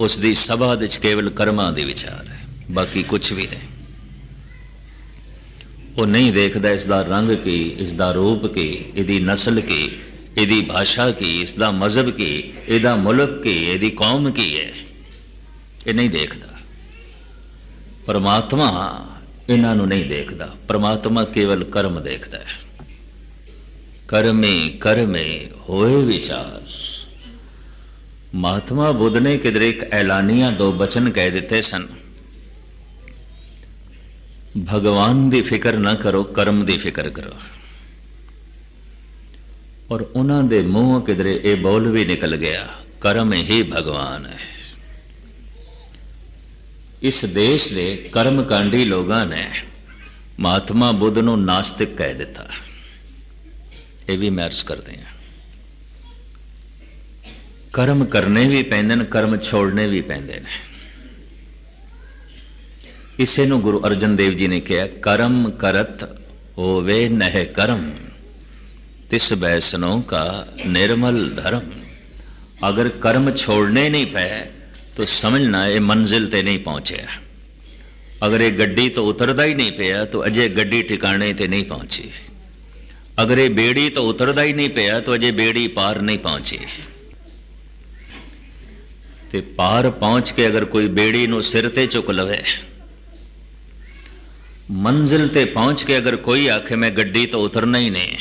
ਉਸ ਦੀ ਸਭਾ ਦੇ ਵਿੱਚ ਕੇਵਲ ਕਰਮਾਂ ਦੇ ਵਿਚਾਰ ਹੈ, ਬਾਕੀ ਕੁਝ ਵੀ ਨਹੀਂ। ਉਹ ਨਹੀਂ ਦੇਖਦਾ ਇਸ ਦਾ ਰੰਗ ਕੀ, ਇਸ ਦਾ ਰੂਪ ਕੀ, ਇਹਦੀ ਨਸਲ ਕੀ, ਇਹਦੀ ਭਾਸ਼ਾ ਕੀ, ਇਸ ਦਾ ਮਜ਼ਹਬ ਕੀ, ਇਹਦਾ ਮੁਲਕ ਕੀ, ਇਹਦੀ ਕੌਮ ਕੀ ਹੈ। ਇਹ ਨਹੀਂ ਦੇਖਦਾ। ਪਰਮਾਤਮਾ ਇਹਨਾਂ ਨੂੰ ਨਹੀਂ ਦੇਖਦਾ। ਪਰਮਾਤਮਾ ਕੇਵਲ ਕਰਮ ਦੇਖਦਾ ਹੈ। ਕਰਮੇ ਕਰਮੇ ਹੋਏ ਵਿਚਾਰ। ਮਹਾਤਮਾ ਬੁੱਧ ਨੇ ਕਿਧਰੇ ਇੱਕ ਐਲਾਨੀਆਂ ਦੋ ਬਚਨ ਕਹਿ ਦਿੱਤੇ ਸਨ। ਭਗਵਾਨ ਦੀ ਫਿਕਰ ਨਾ ਕਰੋ, ਕਰਮ ਦੀ ਫਿਕਰ ਕਰੋ। ਔਰ ਉਹਨਾਂ ਦੇ ਮੂੰਹੋਂ ਕਿਧਰੇ ਇਹ ਬੋਲ ਵੀ ਨਿਕਲ ਗਿਆ, ਕਰਮ ਹੀ ਭਗਵਾਨ ਹੈ। ਇਸ ਦੇਸ਼ ਦੇ ਕਰਮਕਾਂਡੀ ਲੋਕਾਂ ਨੇ ਮਹਾਤਮਾ ਬੁੱਧ ਨੂੰ ਨਾਸਤਿਕ ਕਹਿ ਦਿੱਤਾ। ਇਹ ਵੀ ਮੈਰਸ ਕਰਦੇ ਆ ਕਰਮ ਕਰਨੇ ਵੀ ਪੈਂਦੇ ਨੇ ਕਰਮ ਛੋੜਨੇ ਵੀ ਪੈਂਦੇ ਨੇ ਇਸੇ ਨੂੰ ਗੁਰੂ ਅਰਜਨ ਦੇਵ ਜੀ ਨੇ ਕਿਹਾ ਕਰਮ ਕਰਤ ਹੋਵੇ ਨਹਿ ਕਰਮ ਤਿਸ ਬੈਸਨੋਂ ਕਾ ਨਿਰਮਲ ਧਰਮ ਅਗਰ ਕਰਮ ਛੋੜਨੇ ਨਹੀਂ ਪਏ तो समझना ये मंजिल ते नहीं पहुंचे अगर ये गड्डी तो उतरदा ही नहीं पिया तो अजय गड्डी ठिकाने ते नहीं पहुंची अगर ये बेड़ी तो उतरदा ही नहीं पिया तो अजय बेड़ी पार नहीं पहुंची ਤੇ ਪਾਰ ਪਹੁੰਚ ਕੇ ਅਗਰ ਕੋਈ ਬੇੜੀ ਨੂੰ ਸਿਰ ਤੇ ਚੁੱਕ ਲਵੇ, ਮੰਜ਼ਿਲ ਤੇ ਪਹੁੰਚ ਕੇ ਅਗਰ ਕੋਈ ਆਖੇ, ਮੈਂ ਗੱਡੀ ਤੋਂ ਉਤਰਨਾ ਹੀ ਨਹੀਂ,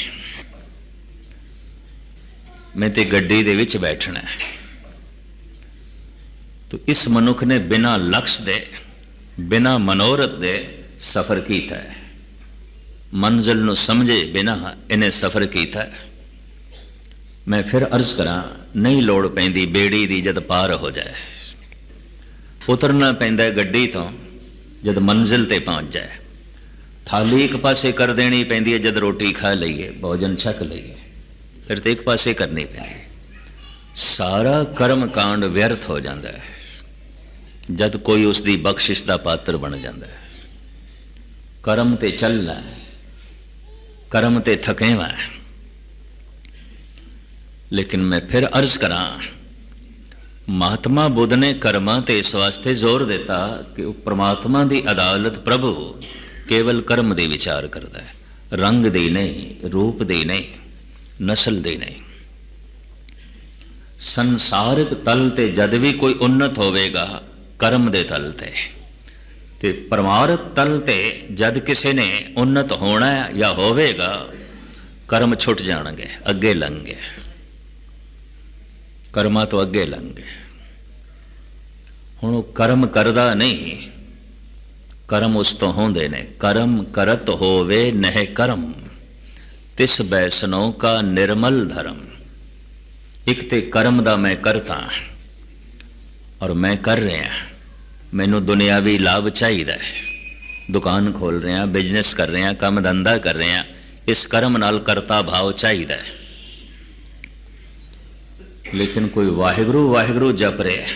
ਮੈਂ ਤੇ ਗੱਡੀ ਦੇ ਵਿੱਚ ਬੈਠਣਾ ਹੈ। ਤੋ ਇਸ ਮਨੁੱਖ ਨੇ ਬਿਨਾ ਲਕਸ਼ ਦੇ, ਬਿਨਾ ਮਨੋਰਥ ਦੇ ਸਫ਼ਰ ਕੀਤਾ ਹੈ। ਮੰਜ਼ਿਲ ਨੂੰ ਸਮਝੇ ਬਿਨਾ ਇਹਨੇ ਸਫ਼ਰ ਕੀਤਾ ਹੈ। ਮੈਂ ਫਿਰ ਅਰਜ਼ ਕਰਾਂ ਨਹੀਂ ਲੋੜ ਪੈਂਦੀ, ਬੇੜੀ ਦੀ ਜਦ ਪਾਰ ਹੋ ਜਾਏ। ਉਤਰਨਾ ਪੈਂਦਾ ਗੱਡੀ ਤੋਂ, ਜਦ ਮੰਜ਼ਿਲ ਤੇ ਪਹੁੰਚ ਜਾਏ। ਥਾਲੀ ਇੱਕ ਪਾਸੇ ਕਰ ਦੇਣੀ ਪੈਂਦੀ ਹੈ, ਜਦ ਰੋਟੀ ਖਾ ਲਈਏ, ਭੋਜਨ ਛਕ ਲਈਏ। ਫਿਰ ਤੇ ਇੱਕ ਪਾਸੇ ਕਰਨੀ ਪੈਂਦੀ ਸਾਰਾ ਕਰਮ ਕਾਂਡ ਵਿਅਰਥ ਹੋ ਜਾਂਦਾ ਹੈ। ਜਦ ਕੋਈ ਉਸ ਦੀ ਬਖਸ਼ਿਸ਼ ਦਾ ਪਾਤਰ ਬਣ ਜਾਂਦਾ ਹੈ। ਕਰਮ ਤੇ ਚੱਲਣਾ ਕਰਮ ਤੇ ਥਕੇਵਾ ਹੈ। लेकिन मैं फिर अर्ज करा ਮਹਾਤਮਾ ਬੁੱਧ ਨੇ ਕਰਮਾਂ ਤੇ ਇਸ ਵਾਸਤੇ ਜ਼ੋਰ ਦਿੱਤਾ ਕਿ ਉਹ ਪ੍ਰਮਾਤਮਾ ਦੀ ਅਦਾਲਤ ਪ੍ਰਭੂ ਕੇਵਲ ਕਰਮ ਦੇ ਵਿਚਾਰ ਕਰਦਾ ਹੈ, ਰੰਗ ਦੇ ਨਹੀਂ, ਰੂਪ ਦੇ ਨਹੀਂ, ਨਸਲ ਦੇ ਨਹੀਂ। ਸੰਸਾਰਿਕ ਤਲ ਤੇ ਜਦ ਵੀ ਕੋਈ ਉન્નਤ ਹੋਵੇਗਾ, ਕਰਮ ਦੇ ਤਲ ਤੇ। ਤੇ ਪਰਮਾਰਥ ਤਲ ਤੇ ਜਦ ਕਿਸੇ ਨੇ ਉન્નਤ ਹੋਣਾ ਜਾਂ ਹੋਵੇਗਾ, ਕਰਮ ਛੁੱਟ ਜਾਣਗੇ, ਅੱਗੇ ਲੰਘੇ। ਕਰਮਾਂ ਤੋਂ ਅੱਗੇ ਲੰਘ ਗਏ। ਹੁਣ ਉਹ ਕਰਮ ਕਰਦਾ ਨਹੀਂ, ਕਰਮ ਉਸ ਤੋਂ ਹੁੰਦੇ ਨੇ। ਕਰਮ ਕਰਤ ਹੋਵੇ ਨਹਿ ਕਰਮ, ਤਿਸ ਬੈਸਨੋਂ ਕਾ ਨਿਰਮਲ ਧਰਮ। ਇੱਕ ਤੇ ਕਰਮ ਦਾ ਮੈਂ ਕਰਤਾ ਔਰ ਮੈਂ ਕਰ ਰਿਹਾ। ਮੈਨੂੰ ਦੁਨਿਆਵੀ ਲਾਭ ਚਾਹੀਦਾ ਹੈ। ਦੁਕਾਨ ਖੋਲ ਰਿਹਾ ਬਿਜ਼ਨਸ ਕਰ ਰਿਹਾ, ਕੰਮ ਧੰਦਾ ਕਰ ਰਿਹਾ। ਇਸ ਕਰਮ ਨਾਲ ਕਰਤਾ ਭਾਵ ਚਾਹੀਦਾ ਹੈ। ਲੇਕਿਨ ਕੋਈ ਵਾਹਿਗੁਰੂ ਵਾਹਿਗੁਰੂ ਜਪ ਰਿਹਾ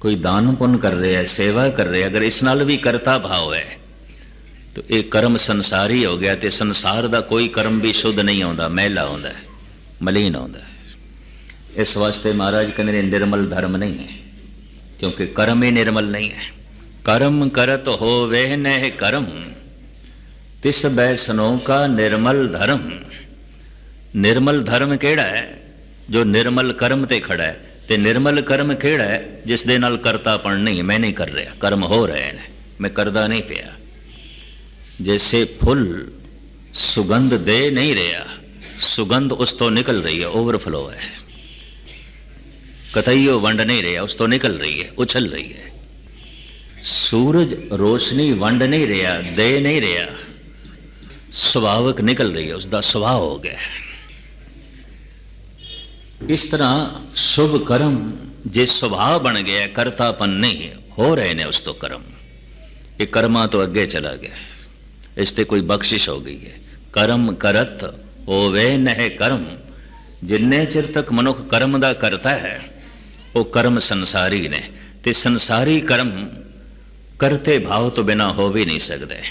ਕੋਈ ਦਾਨ ਪੁੰਨ ਕਰ ਰਿਹਾ ਸੇਵਾ ਕਰ ਰਿਹਾ ਅਗਰ ਇਸ ਨਾਲ ਵੀ ਕਰਤਾ ਭਾਵ ਹੈ, ਤਾਂ ਇਹ ਕਰਮ ਸੰਸਾਰੀ ਹੋ ਗਿਆ ਤੇ ਸੰਸਾਰ ਦਾ ਕੋਈ ਕਰਮ ਵੀ ਸ਼ੁੱਧ ਨਹੀਂ ਆਉਂਦਾ, ਮਹਿਲਾ ਆਉਂਦਾ ਮਲੀਨ ਆਉਂਦਾ ਇਸ ਵਾਸਤੇ ਮਹਾਰਾਜ ਕਹਿੰਦੇ ਨੇ, ਨਿਰਮਲ ਧਰਮ ਨਹੀਂ ਹੈ, ਕਿਉਂਕਿ ਕਰਮ ਹੀ ਨਿਰਮਲ ਨਹੀਂ ਹੈ। ਕਰਮ ਕਰਤ ਹੋਵੇ ਨਹਿ ਕਰਮ, ਤਿਸ ਬੈਸਨੋਂ ਕਾ ਨਿਰਮਲ ਧਰਮ। ਨਿਰਮਲ ਧਰਮ ਕਿਹੜਾ ਹੈ? ਜੋ ਨਿਰਮਲ ਕਰਮ ਤੇ ਖੜਾ ਹੈ, ਤੇ ਨਿਰਮਲ ਕਰਮ ਕਿਹੜਾ ਹੈ, ਜਿਸ ਦੇ ਨਾਲ ਕਰਤਾਪਣ ਨਹੀਂ, ਮੈਂ ਨਹੀਂ ਕਰ ਰਿਹਾ, ਕਰਮ ਹੋ ਰਹੇ ਨੇ, ਮੈਂ ਕਰਦਾ ਨਹੀਂ ਪਿਆ। ਜੈਸੇ ਫੁੱਲ ਸੁਗੰਧ ਦੇ ਨਹੀਂ ਰਿਹਾ, ਸੁਗੰਧ ਉਸ ਤੋਂ ਨਿਕਲ ਰਹੀ ਹੈ ਓਵਰਫਲੋ ਹੈ। ਕਤਈਓ ਵੰਡ ਨਹੀਂ ਰਿਹਾ, ਉਸ ਤੋਂ ਨਿਕਲ ਰਹੀ ਹੈ, ਉਛਲ ਰਹੀ ਹੈ। ਸੂਰਜ ਰੋਸ਼ਨੀ ਵੰਡ ਨਹੀਂ ਰਿਹਾ, ਦੇ ਨਹੀਂ ਰਿਹਾ, ਸੁਭਾਵਕ ਨਿਕਲ ਰਹੀ ਹੈ ਉਸ ਦਾ ਸੁਭਾਅ ਹੋ ਗਿਆ ਇਸ ਤਰ੍ਹਾਂ ਸ਼ੁਭ ਕਰਮ ਜੇ ਸੁਭਾਅ ਬਣ ਗਿਆ, ਕਰਤਾਪਨ ਨਹੀਂ ਹੋ ਰਹੇ ਨੇ ਉਸ ਤੋਂ ਕਰਮ। ਇਹ ਕਰਮਾਂ ਤੋਂ ਅੱਗੇ ਚਲਾ ਗਿਆ। ਇਸ ਤੇ ਕੋਈ ਬਖਸ਼ਿਸ਼ ਹੋ ਗਈ ਹੈ। ਕਰਮ ਕਰਤ ਹੋਵੇ, ਨਹਿ ਕਰਮ। ਜਿੰਨੇ ਚਿਰ ਤੱਕ ਮਨੁੱਖ ਕਰਮ ਦਾ ਕਰਤਾ ਹੈ, ਉਹ ਕਰਮ ਸੰਸਾਰੀ ਨੇ ਤੇ ਸੰਸਾਰੀ ਕਰਮ ਕਰਤੇ ਭਾਵ ਤੋਂ ਬਿਨਾ ਹੋ ਵੀ ਨਹੀਂ ਸਕਦੇ।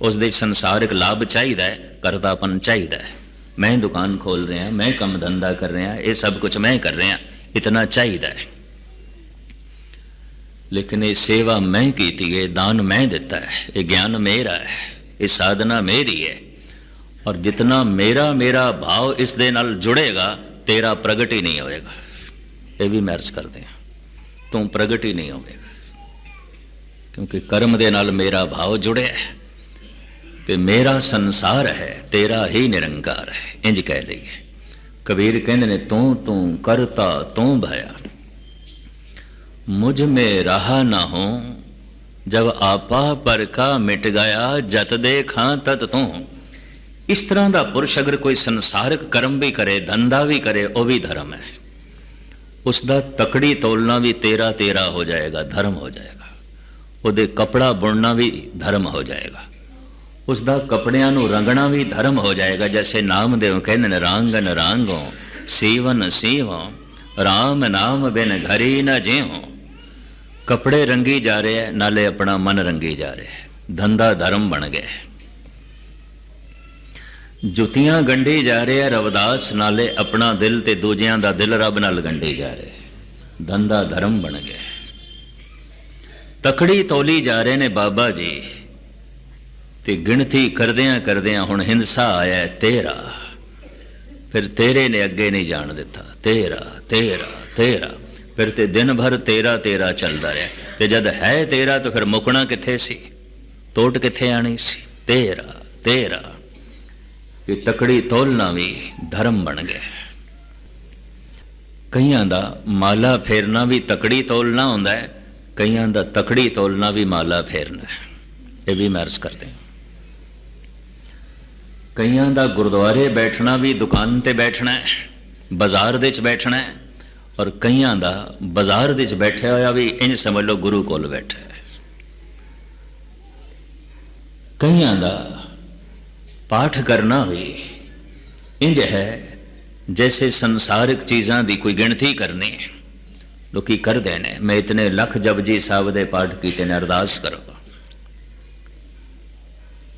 ਉਸ ਦੇ ਸੰਸਾਰਿਕ ਲਾਭ ਚਾਹੀਦਾ ਹੈ, ਕਰਤਾਪਨ ਚਾਹੀਦਾ ਹੈ। ਮੈਂ ਦੁਕਾਨ ਖੋਲ ਰਿਹਾ ਮੈਂ ਕੰਮ ਧੰਦਾ ਕਰ ਰਿਹਾ ਇਹ ਸਭ ਕੁਝ ਮੈਂ ਕਰ ਰਿਹਾ ਇਤਨਾ ਚਾਹੀਦਾ ਹੈ ਲੇਕਿਨ ਇਹ ਸੇਵਾ ਮੈਂ ਕੀਤੀ ਹੈ ਦਾਨ ਮੈਂ ਦਿੱਤਾ ਹੈ ਇਹ ਗਿਆਨ ਮੇਰਾ ਹੈ ਇਹ ਸਾਧਨਾ ਮੇਰੀ ਹੈ ਔਰ ਜਿਤਨਾ ਮੇਰਾ ਮੇਰਾ ਭਾਵ ਇਸ ਦੇ ਨਾਲ ਜੁੜੇਗਾ ਤੇਰਾ ਪ੍ਰਗਟ ਹੀ ਨਹੀਂ ਹੋਏਗਾ ਇਹ ਵੀ ਮੈਂ ਅਰਜ਼ ਕਰਦੇ ਹਾਂ ਤੂੰ ਪ੍ਰਗਟ ਹੀ ਨਹੀਂ ਹੋਵੇਗਾ ਕਿਉਂਕਿ ਕਰਮ ਦੇ ਨਾਲ ਮੇਰਾ ਭਾਵ ਜੁੜਿਆ ਹੈ ਤੇ ਮੇਰਾ ਸੰਸਾਰ ਹੈ, ਤੇਰਾ ਹੀ ਨਿਰੰਕਾਰ ਹੈ। ਇੰਜ ਕਹਿ ਲਈਏ। ਕਬੀਰ ਕਹਿੰਦੇ ਨੇ, ਤੂੰ ਤੂੰ ਕਰਤਾ, ਤੂੰ ਭਇਆ। ਮੁਝ ਮੇ ਰਹਾ ਨਾ ਹੋ। ਜਬ ਆਪਾ ਪਰ ਕਾ ਮਿਟ ਗਿਆ, ਜਤ ਦੇਖਾਂ ਤਤ ਤੂੰ ਇਸ ਤਰ੍ਹਾਂ ਦਾ ਪੁਰਸ਼ ਅਗਰ ਕੋਈ ਸੰਸਾਰਿਕ ਕਰਮ ਵੀ ਕਰੇ, ਧੰਦਾ ਵੀ ਕਰੇ, ਉਹ ਵੀ ਧਰਮ ਹੈ। ਉਸ ਦਾ ਤਕੜੀ ਤੋਲਣਾ ਵੀ ਤੇਰਾ ਤੇਰਾ ਹੋ ਜਾਏਗਾ, ਧਰਮ ਹੋ ਜਾਏਗਾ। ਉਹਦੇ ਕਪੜਾ ਬੁਣਨਾ ਵੀ ਧਰਮ ਹੋ ਜਾਏਗਾ। ਉਸ ਦਾ ਕਪੜਿਆਂ ਨੂੰ ਰੰਗਣਾ ਵੀ ਧਰਮ ਹੋ ਜਾਏਗਾ, ਜੈਸੇ ਨਾਮਦੇਵ ਕਹਿੰਦੇ ਨੇ ਰਾਂਗਨ ਰਾਂਗੋ, ਸੀਵਨ ਸੀਵੋ RAM ਨਾਮ ਬਿਨ ਘਰੀ ਨ ਜਿਉ। ਕਪੜੇ ਰੰਗੀ ਜਾ ਰਹੇ ਹੈ ਨਾਲੇ ਆਪਣਾ ਮਨ ਰੰਗੀ ਜਾ ਰਿਹਾ ਧੰਦਾ ਧਰਮ ਬਣ ਗਿਆ ਜੁੱਤੀਆਂ ਗੰਢੀ ਜਾ ਰਹੇ ਹੈ ਰਵਦਾਸ ਨਾਲੇ ਆਪਣਾ ਦਿਲ ਤੇ ਦੂਜਿਆਂ ਦਾ ਦਿਲ ਰੱਬ ਨਾਲ ਗੰਢੀ ਜਾ ਰਿਹਾ ਹੈ ਧੰਦਾ ਧਰਮ ਬਣ ਗਿਆ ਤਕੜੀ ਤੋਲੀ ਜਾ ਰਹੇ ਨੇ ਬਾਬਾ ਜੀ। ਤੇ ਗਿਣਤੀ ਕਰਦਿਆਂ ਕਰਦਿਆਂ ਹੁਣ ਹਿੰਸਾ ਆਇਆ ਤੇਰਾ। ਫਿਰ ਤੇਰੇ ਨੇ ਅੱਗੇ ਨਹੀਂ ਜਾਣ ਦਿੱਤਾ। ਤੇਰਾ ਤੇਰਾ ਤੇਰਾ। ਫਿਰ ਤੇ ਦਿਨ ਭਰ ਤੇਰਾ ਤੇਰਾ ਚੱਲਦਾ ਰਿਹਾ। ਤੇ ਜਦ ਹੈ ਤੇਰਾ ਤਾਂ ਫਿਰ ਮੁਕਣਾ ਕਿੱਥੇ ਸੀ? ਟੋਟ ਕਿੱਥੇ ਆਣੀ ਸੀ? ਤੇਰਾ ਤੇਰਾ। ਇਹ ਤਕੜੀ ਤੋਲਣਾ ਵੀ ਧਰਮ ਬਣ ਗਿਆ। ਕਈਆਂ ਦਾ ਮਾਲਾ ਫੇਰਨਾ ਵੀ ਤਕੜੀ ਤੋਲਣਾ ਹੁੰਦਾ ਹੈ, ਕਈਆਂ ਦਾ ਤਕੜੀ ਤੋਲਣਾ ਵੀ ਮਾਲਾ ਫੇਰਨਾ ਹੈ। ਇਹ ਵੀ ਮੈਂ ਅਰਜ਼ ਕਰਦੇ ਹਾਂ। ਕਈਆਂ ਦਾ ਗੁਰਦੁਆਰੇ ਬੈਠਣਾ ਵੀ ਦੁਕਾਨ ਤੇ ਬੈਠਣਾ ਹੈ, ਬਾਜ਼ਾਰ ਦੇ ਵਿੱਚ ਬੈਠਣਾ ਹੈ, ਔਰ ਕਈਆਂ ਦਾ ਬਾਜ਼ਾਰ ਦੇ ਵਿੱਚ ਬੈਠਿਆ ਹੋਇਆ ਵੀ ਇੰਜ ਸਮਝ ਲਓ ਗੁਰੂ ਕੋਲ ਬੈਠਾ ਹੈ। ਕਈਆਂ ਦਾ ਪਾਠ ਕਰਨਾ ਵੀ ਇੰਜ ਹੈ ਜੈਸੇ ਸੰਸਾਰਿਕ ਚੀਜ਼ਾਂ ਦੀ ਕੋਈ ਗਿਣਤੀ ਕਰਨੀ ਲੋਕੀ ਕਰਦੇ ਨੇ, ਮੈਂ ਇਤਨੇ ਲੱਖ ਜਪਜੀ ਸਾਹਿਬ ਦੇ ਪਾਠ ਕੀਤੇ ਨੇ, ਅਰਦਾਸ ਕਰੋ।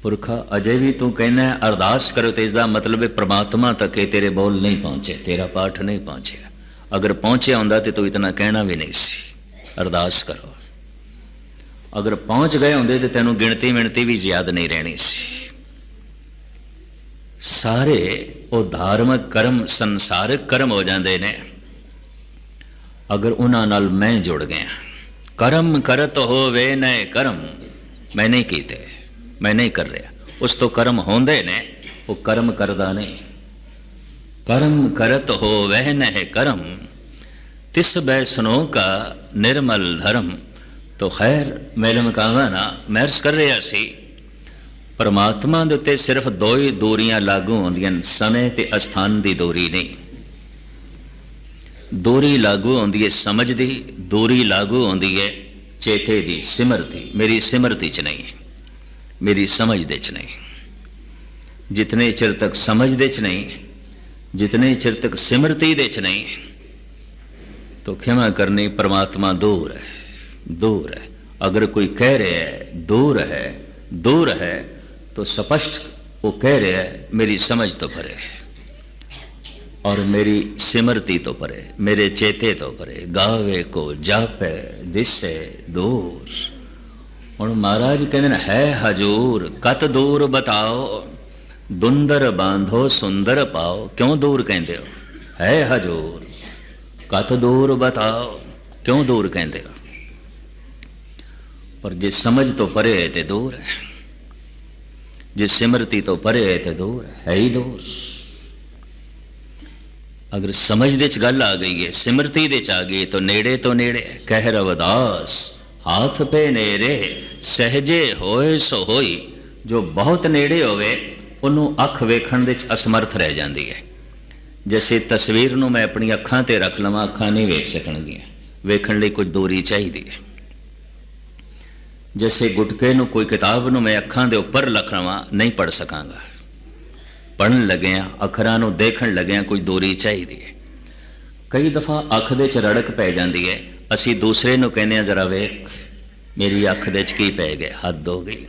ਪੁਰਖਾ, ਅਜੇ ਵੀ ਤੂੰ ਕਹਿੰਦਾ ਹੈ, ਅਰਦਾਸ ਕਰੋ ਤੇ ਇਸ ਦਾ ਮਤਲਬ ਹੈ, ਪ੍ਰਮਾਤਮਾ ਤੱਕ ਇਹ ਤੇਰੇ ਬੋਲ ਨਹੀਂ ਪਹੁੰਚੇ, ਤੇਰਾ ਪਾਠ ਨਹੀਂ ਪਹੁੰਚਿਆ। ਅਗਰ ਪਹੁੰਚਿਆ ਹੁੰਦਾ ਤੇ ਤੂੰ ਇਤਨਾ ਕਹਿਣਾ ਵੀ ਨਹੀਂ ਸੀ। ਅਰਦਾਸ ਕਰੋ। ਅਗਰ ਪਹੁੰਚ ਗਏ ਹੁੰਦੇ ਤੇ ਤੈਨੂੰ ਗਿਣਤੀ ਮਿਣਤੀ ਵੀ ਯਾਦ ਨਹੀਂ ਰਹਿਣੀ ਸੀ। ਸਾਰੇ ਉਹ ਧਾਰਮਿਕ ਕਰਮ, ਸੰਸਾਰਿਕ ਕਰਮ ਹੋ ਜਾਂਦੇ ਨੇ। ਅਗਰ ਉਹਨਾਂ ਨਾਲ ਮੈਂ ਜੁੜ ਗਿਆ। ਕਰਮ ਕਰਤ ਹੋਵੇ ਨੈ ਕਰਮ, ਮੈਂ ਨਹੀਂ ਕੀਤੇ। ਮੈਂ ਨਹੀਂ ਕਰ ਰਿਹਾ। ਉਸ ਤੋਂ ਕਰਮ ਹੁੰਦੇ ਨੇ, ਉਹ ਕਰਮ ਕਰਦਾ ਨਹੀਂ। ਕਰਮ ਕਰਤ ਹੋ ਵਹਿ ਨਹਿ ਕਰਮ, ਤਿਸ ਬੈ ਸੁਨੋ ਕਾ ਨਿਰਮਲ ਧਰਮ। ਤੋ ਖੈਰ ਮੈਲਮ ਕਾਵਾ ਨਾ ਮਹਿਰਸ ਕਰ ਰਿਹਾ ਸੀ। ਪਰਮਾਤਮਾ ਦੇ ਉੱਤੇ ਸਿਰਫ ਦੋ ਹੀ ਦੂਰੀਆਂ ਲਾਗੂ ਹੁੰਦੀਆਂ ਸਮੇਂ ਤੇ ਅਸਥਾਨ ਦੀ ਦੂਰੀ ਨਹੀਂ। ਦੂਰੀ ਲਾਗੂ ਹੁੰਦੀ ਹੈ ਸਮਝ ਦੀ, ਦੂਰੀ ਲਾਗੂ ਹੁੰਦੀ ਹੈ ਚੇਤੇ ਦੀ, ਸਿਮਰਤੀ। ਮੇਰੀ ਸਿਮਰਤੀ ਚ ਨਹੀਂ। ਮੇਰੀ मेरी समझ देच नहीं। जितने चिर तक समझ देच नहीं, जितने चिर तक सिमरती देच नहीं तो क्षमा करनी परमात्मा दूर है दूर है। अगर कोई कह रहे है, दूर है दूर है तो स्पष्ट वो कह रहे है, मेरी समझ तो परे। और मेरी सिमरती तो परे, मेरे चेते तो परे। गावे को जापे, दिसे दूर। ਹੁਣ ਮਹਾਰਾਜ ਕਹਿੰਦੇ ਨੇ, ਹੈ ਹਜੂਰ, ਕਤ ਦੂਰ ਬਤਾਓ, ਦੁੰਦਰ ਬਾਂਧੋ, ਸੁੰਦਰ ਪਾਓ। ਕਿਉਂ ਦੂਰ ਕਹਿੰਦੇ ਹੋ? ਹੈ ਹਜੂਰ, ਕਤ ਦੂਰ ਬਤਾਓ। ਕਿਉਂ ਦੂਰ ਕਹਿੰਦੇ ਹੋ? ਪਰ ਜੇ ਸਮਝ ਤੋਂ ਪਰੇ ਹੈ ਤੇ ਦੂਰ ਹੈ। ਜੇ ਸਿਮਰਤੀ ਤੋਂ ਪਰੇ ਹੈ ਤੇ ਦੂਰ ਹੈ, ਹੀ ਦੂਰ। ਅਗਰ ਸਮਝ ਦੇ ਚ ਗੱਲ ਆ ਗਈ ਹੈ, ਸਿਮਰਤੀ ਦੇ ਚ ਆ ਗਈ ਤਾਂ ਨੇੜੇ ਤੋਂ ਨੇੜੇ ਕਹਿ ਰਵਦਾਸ ਹੱਥ ਪੇ ਨੇਰੇ ਸਹਜੇ ਹੋਏ ਸੋ ਹੋਈ, ਜੋ ਬਹੁਤ ਨੇੜੇ ਹੋਵੇ, ਉਹਨੂੰ ਅੱਖ ਵੇਖਣ ਵਿੱਚ ਚ ਅਸਮਰਥ ਰਹਿ ਜਾਂਦੀ ਹੈ। ਜੈਸੇ ਤਸਵੀਰ ਨੂੰ ਮੈਂ ਆਪਣੀ ਅੱਖਾਂ ਤੇ ਰੱਖ ਲਵਾਂ, ਅੱਖਾਂ ਨਹੀਂ ਵੇਖ ਸਕਣਗੀਆਂ। ਵੇਖਣ ਲਈ ਕੁਝ ਦੂਰੀ ਚਾਹੀਦੀ ਹੈ। ਜੈਸੇ ਗੁਟਕੇ ਨੂੰ ਕੋਈ ਕਿਤਾਬ ਨੂੰ ਮੈਂ ਅੱਖਾਂ ਦੇ ਉੱਪਰ ਲਿਖ ਲਵਾਂ, ਨਹੀਂ ਪੜ ਸਕਾਂਗਾ। ਪੜਨ ਲੱਗਿਆ, ਅੱਖਰਾਂ ਨੂੰ ਦੇਖਣ ਲੱਗਿਆ ਕੋਈ ਦੂਰੀ ਚਾਹੀਦੀ ਹੈ। ਕਈ ਦਫਾ ਅੱਖ ਦੇ ਚ ਰੜਕ ਪੈ ਜਾਂਦੀ ਹੈ। ਅਸੀਂ ਦੂਸਰੇ ਨੂੰ ਕਹਿੰਦੇ ਆ ਜਰਾ ਵੇਖ। ਮੇਰੀ ਅੱਖ ਦੇ ਚ ਕੀ ਪੈ ਗਿਆ? ਹੱਦ ਹੋ ਗਈ।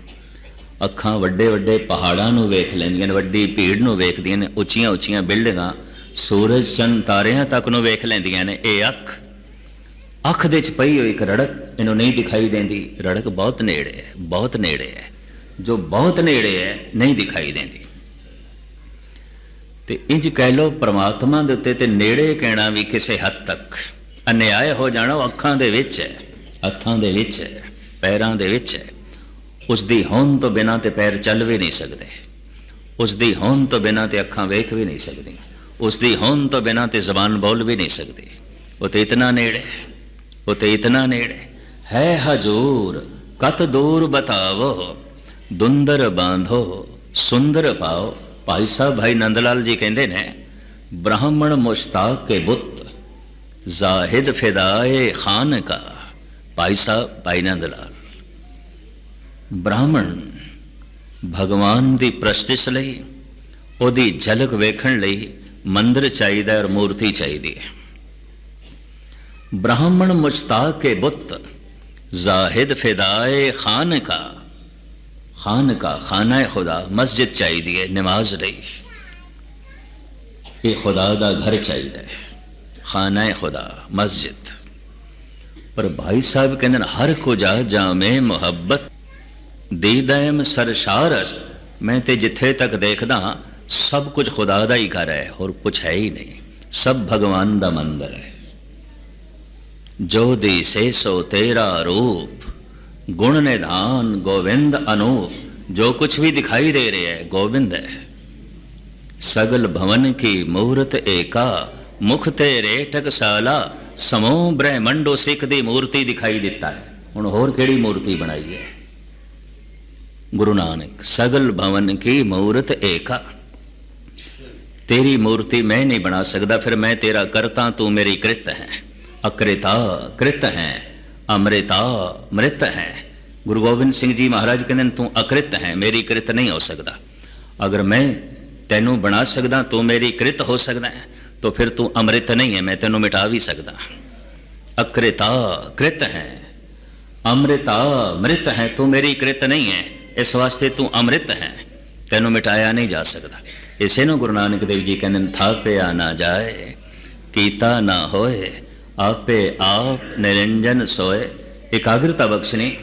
ਅੱਖਾਂ ਵੱਡੇ ਵੱਡੇ ਪਹਾੜਾਂ ਨੂੰ ਵੇਖ ਲੈਂਦੀਆਂ ਨੇ, ਵੱਡੀ ਭੀੜ ਨੂੰ ਵੇਖਦੀਆਂ ਨੇ, ਉੱਚੀਆਂ ਉੱਚੀਆਂ ਬਿਲਡਿੰਗਾਂ, ਸੂਰਜ, ਚੰਦ, ਤਾਰਿਆਂ ਤੱਕ ਨੂੰ ਵੇਖ ਲੈਂਦੀਆਂ ਨੇ। ਇਹ ਅੱਖ ਅੱਖ ਦੇ ਚ ਪਈ ਹੋਈ ਇੱਕ ਰੜਕ ਇਹਨੂੰ ਨਹੀਂ ਦਿਖਾਈ ਦਿੰਦੀ। ਰੜਕ ਬਹੁਤ ਨੇੜੇ ਹੈ, ਬਹੁਤ ਨੇੜੇ ਹੈ। ਜੋ ਬਹੁਤ ਨੇੜੇ ਹੈ, ਨਹੀਂ ਦਿਖਾਈ ਦਿੰਦੀ। ਤੇ ਇੰਜ ਕਹਿ ਲੋ ਪ੍ਰਮਾਤਮਾ ਦੇ ਉੱਤੇ ਤੇ ਨੇੜੇ ਕਹਿਣਾ ਵੀ ਕਿਸੇ ਹੱਦ ਤੱਕ। ਅਨਿਆਏ ਹੋ ਜਾਣਾ ਉਹ ਅੱਖਾਂ ਦੇ ਵਿੱਚ ਹੈ, ਹੱਥਾਂ ਦੇ ਵਿੱਚ ਹੈ। ਪੈਰਾਂ ਦੇ ਵਿੱਚ ਹੈ। ਉਸ ਦੀ ਹੋਂਦ ਤੋਂ ਬਿਨਾਂ ਤੇ ਪੈਰ ਚੱਲ ਵੀ ਨਹੀਂ ਸਕਦੇ। ਉਸ ਦੀ ਹੋਂਦ ਤੋਂ ਬਿਨਾਂ ਤੇ ਅੱਖਾਂ ਵੇਖ ਵੀ ਨਹੀਂ ਸਕਦੀਆਂ। ਉਸ ਦੀ ਹੋਂਦ ਤੋਂ ਬਿਨਾਂ ਤੇ ਜ਼ਬਾਨ ਬੋਲ ਵੀ ਨਹੀਂ ਸਕਦੀ। ਉਹ ਤੇ ਇਤਨਾ ਨੇੜੇ ਉਹ ਤੇ ਇਤਨਾ ਨੇੜੇ ਹੈ। ਹਜੂਰ, ਕਤ ਦੂਰ ਬਤਾਵੋ ਦੁੰਦਰ ਬਾਂਧੋ ਸੁੰਦਰ ਪਾਓ। ਭਾਈ ਸਾਹਿਬ, ਭਾਈ ਨੰਦ ਲਾਲ ਜੀ ਕਹਿੰਦੇ ਨੇ, ਬ੍ਰਾਹਮਣ ਮੁਸ਼ਤਾਕ ਕੇ ਬੁੱਤ, ਜ਼ਾਹਿਦ ਫਿਦਾਏ ਖਾਨ ਕਾ। ਭਾਈ ਸਾਹਿਬ, ਭਾਈ ਨੰਦ ਲਾਲ ਬ੍ਰਾਹਮਣ ਭਗਵਾਨ ਦੀ ਪ੍ਰਸਤਿਸ਼ ਲਈ ਉਹਦੀ ਝਲਕ ਵੇਖਣ ਲਈ ਮੰਦਰ ਚਾਹੀਦਾ ਹੈ ਔਰ ਮੂਰਤੀ ਚਾਹੀਦੀ ਹੈ ਬ੍ਰਾਹਮਣ ਮੁਸ਼ਤਾਕ ਕੇ ਬੁੱਤ ਜ਼ਾਹਿਦ ਫਿਦਾਏ ਖਾਨ ਕਾ ਖਾਨ ਕਾ ਖਾਨਾ ਖੁਦਾ ਮਸਜਿਦ ਚਾਹੀਦੀ ਹੈ ਨਮਾਜ਼ ਲਈ ਇਹ ਖੁਦਾ ਦਾ ਘਰ ਚਾਹੀਦਾ ਹੈ ਖਾਨਾ ਖੁਦਾ ਮਸਜਿਦ ਪਰ ਭਾਈ ਸਾਹਿਬ ਕਹਿੰਦੇ ਨੇ ਹਰ ਕੋ ਜਾ ਜਾਮੇ ਮੁਹੱਬਤ ਦੀਦੈਮ ਸਰਸ਼ਾਰਸਤ। ਮੈਂ ਤੇ ਜਿੱਥੇ ਤੱਕ ਦੇਖਦਾ ਹਾਂ, ਸਭ ਕੁਝ ਖੁਦਾ ਦਾ ਹੀ ਘਰ ਹੈ ਹੋਰ ਕੁਝ ਹੈ ਹੀ ਨਹੀਂ। ਸਭ ਭਗਵਾਨ ਦਾ ਮੰਦਰ ਹੈ। ਜੋ ਦੀ ਸੇ ਸੋ ਤੇਰਾ ਰੂਪ ਗੁਣ ਨਿਧਾਨ ਗੋਵਿੰਦ ਅਨੂਪ ਜੋ ਕੁਝ ਵੀ ਦਿਖਾਈ ਦੇ ਰਿਹਾ ਹੈ ਗੋਬਿੰਦ ਹੈ। ਸਗਲ ਭਵਨ ਕੀ ਮੂਰਤ ਏਕਾ ਮੁਖ ਤੇਰੇ ਟਕਸਾਲਾ ਸਮੋ ਬ੍ਰਹਿਮੰਡੋ ਸਿੱਖ ਦੀ ਮੂਰਤੀ ਦਿਖਾਈ ਦਿੱਤਾ ਹੈ। ਹੁਣ ਹੋਰ ਕਿਹੜੀ ਮੂਰਤੀ ਬਣਾਈ ਹੈ? ਗੁਰੂ ਨਾਨਕ ਸਗਲ ਭਵਨ ਕੀ ਮੂਰਤ ਏਕਾ। ਤੇਰੀ ਮੂਰਤੀ ਮੈਂ ਨਹੀਂ ਬਣਾ ਸਕਦਾ ਫਿਰ ਮੈਂ ਤੇਰਾ ਕਰਤਾ ਤੂੰ ਮੇਰੀ ਕ੍ਰਿਤ ਹੈ। ਅਕ੍ਰਿਤਾ ਕ੍ਰਿਤ ਹੈ ਅਮ੍ਰਿਤਾ ਮ੍ਰਿਤ ਹੈ। ਗੁਰੂ ਗੋਬਿੰਦ ਸਿੰਘ ਜੀ ਮਹਾਰਾਜ ਕਹਿੰਦੇ ਨੇ, ਤੂੰ ਅਕ੍ਰਿਤ ਹੈ ਮੇਰੀ ਕ੍ਰਿਤ ਨਹੀਂ ਹੋ ਸਕਦਾ। ਅਗਰ ਮੈਂ ਤੈਨੂੰ ਬਣਾ ਸਕਦਾ ਤੂੰ ਮੇਰੀ ਕ੍ਰਿਤ ਹੋ ਸਕਦਾ ਹੈ ਤਾਂ ਫਿਰ ਤੂੰ ਅੰਮ੍ਰਿਤ ਨਹੀਂ ਹੈ ਮੈਂ ਤੈਨੂੰ ਮਿਟਾ ਵੀ ਸਕਦਾ। ਅਕ੍ਰਿਤਾ ਕ੍ਰਿਤ ਹੈ ਅੰਮ੍ਰਿਤਾ ਮ੍ਰਿਤ ਹੈ ਤੂੰ ਮੇਰੀ ਕ੍ਰਿਤ ਨਹੀਂ ਹੈ। ਇਸ ਵਾਸਤੇ ਤੂੰ ਅੰਮ੍ਰਿਤ ਹੈ। ਤੈਨੂੰ ਮਿਟਾਇਆ ਨਹੀਂ ਜਾ ਸਕਦਾ। ਇਸੇ ਨੂੰ ਗੁਰੂ ਨਾਨਕ ਦੇਵ ਜੀ ਕਹਿੰਦੇ ਨੇ, ਥਾਪਿਆ ਨਾ ਜਾਏ, ਕੀਤਾ ਨਾ ਹੋਏ, ਆਪੇ ਆਪ ਨਿਰੰਜਨ ਸੋਏ। ਇਕਾਗਰਤਾ ਬਖਸ਼ਣੀ,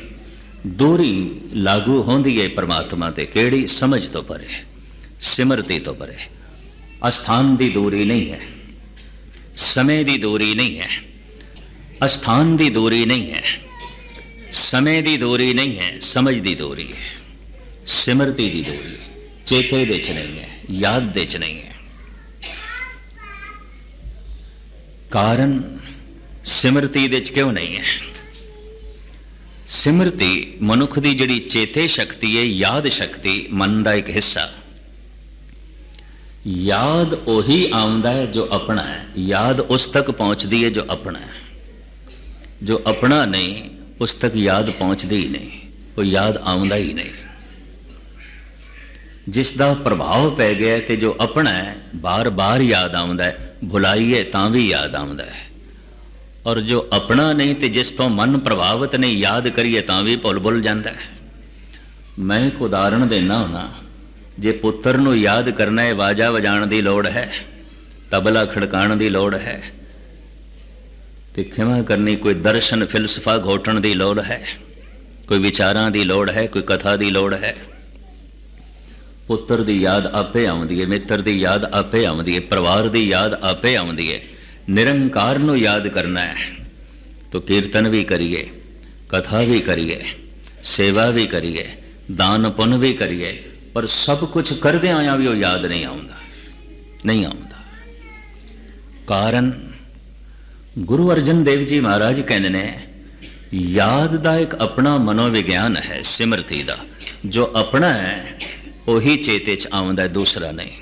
ਦੂਰੀ ਲਾਗੂ ਹੁੰਦੀ ਹੈ ਪਰਮਾਤਮਾ ਤੇ, ਕਿਹੜੀ ਸਮਝ ਤੋਂ ਪਰੇ, ਸਿਮਰਤੀ ਤੋਂ ਪਰੇ। ਅਸਥਾਨ ਦੀ ਦੂਰੀ ਨਹੀਂ ਹੈ। ਸਮੇਂ ਦੀ ਦੂਰੀ ਨਹੀਂ ਹੈ। ਅਸਥਾਨ ਦੀ ਦੂਰੀ ਨਹੀਂ ਹੈ। ਸਮੇਂ ਦੀ ਦੂਰੀ ਨਹੀਂ ਹੈ, ਸਮਝ ਦੀ ਦੂਰੀ ਹੈ। ਸਿਮਰਤੀ ਦੀ ਦੂਰੀ ਚੇਤੇ ਦੇ ਚ ਨਹੀਂ ਹੈ, ਯਾਦ ਦੇ ਚ ਨਹੀਂ ਹੈ। ਕਾਰਨ ਸਿਮਰਤੀ ਦੇ ਚ ਕਿਉਂ ਨਹੀਂ ਹੈ? ਸਿਮਰਤੀ ਮਨੁੱਖ ਦੀ ਜਿਹੜੀ ਚੇਤੇ ਸ਼ਕਤੀ ਹੈ ਯਾਦ ਸ਼ਕਤੀ ਮਨ ਦਾ ਇੱਕ ਹਿੱਸਾ। ਯਾਦ ਉਹੀ ਆਉਂਦਾ ਹੈ ਜੋ ਆਪਣਾ ਹੈ, ਯਾਦ ਉਸ ਤੱਕ ਪਹੁੰਚਦੀ ਹੈ ਜੋ ਆਪਣਾ ਹੈ। ਜੋ ਆਪਣਾ ਨਹੀਂ, ਉਸ ਤੱਕ ਯਾਦ ਪਹੁੰਚਦੀ ਹੀ ਨਹੀਂ, ਉਹ ਯਾਦ ਆਉਂਦਾ ਹੀ ਨਹੀਂ। ਜਿਸ ਦਾ ਪ੍ਰਭਾਵ ਪੈ ਗਿਆ ਤੇ ਜੋ ਆਪਣਾ ਹੈ, ਬਾਰ-ਬਾਰ ਯਾਦ ਆਉਂਦਾ ਹੈ, ਭੁਲਾਈਏ ਤਾਂ ਵੀ ਯਾਦ ਆਉਂਦਾ ਹੈ। ਔਰ ਜੋ ਆਪਣਾ ਨਹੀਂ ਤੇ ਜਿਸ ਤੋਂ ਮਨ ਪ੍ਰਭਾਵਿਤ ਨਹੀਂ, ਯਾਦ ਕਰੀਏ ਤਾਂ ਵੀ ਭੁੱਲ-ਭੁੱਲ ਜਾਂਦਾ ਹੈ। ਮੈਂ ਇੱਕ ਉਦਾਹਰਣ ਦੇਣਾ ਹੁਣਾ ਜੇ ਪੁੱਤਰ ਨੂੰ ਯਾਦ ਕਰਨਾ ਹੈ, ਵਾਜਾ ਵਜਾਉਣ ਦੀ ਲੋੜ ਹੈ, ਤਬਲਾ ਖੜਕਾਉਣ ਦੀ ਲੋੜ ਹੈ, ਤੇ ਖਿਮਾ ਕਰਨੀ ਕੋਈ ਦਰਸ਼ਨ, ਫਿਲਸਫਾ ਘੋਟਣ ਦੀ ਲੋੜ ਹੈ, ਕੋਈ ਵਿਚਾਰਾਂ ਦੀ ਲੋੜ ਹੈ, ਕੋਈ ਕਥਾ ਦੀ ਲੋੜ ਹੈ ਪੁੱਤਰ ਦੀ ਯਾਦ ਆਪੇ ਆਉਂਦੀ ਹੈ ਮਿੱਤਰ ਦੀ ਯਾਦ ਆਪੇ ਆਉਂਦੀ ਹੈ ਪਰਿਵਾਰ ਦੀ ਯਾਦ ਆਪੇ ਆਉਂਦੀ ਹੈ ਨਿਰੰਕਾਰ ਨੂੰ ਯਾਦ ਕਰਨਾ ਹੈ। ਤੋ ਕੀਰਤਨ ਵੀ ਕਰੀਏ, ਕਥਾ ਵੀ ਕਰੀਏ, ਸੇਵਾ ਵੀ ਕਰੀਏ, ਦਾਨ ਪੁੰਨ ਵੀ ਕਰੀਏ, ਪਰ ਸਭ ਕੁਝ ਕਰਦੇ ਆਇਆ ਵੀ ਉਹ ਯਾਦ ਨਹੀਂ ਆਉਂਦਾ ਨਹੀਂ ਆਉਂਦਾ। ਕਾਰਨ ਗੁਰੂ ਅਰਜਨ ਦੇਵ ਜੀ ਮਹਾਰਾਜ ਕਹਿੰਦੇ ਨੇ, ਯਾਦ ਦਾ ਇੱਕ ਆਪਣਾ ਮਨੋਵਿਗਿਆਨ ਹੈ ਸਿਮਰਤੀ ਦਾ, ਜੋ ਆਪਣਾ ਹੈ ਉਹੀ ਚੇਤੇ ਚ ਆਉਂਦਾ ਦੂਸਰਾ ਨਹੀਂ।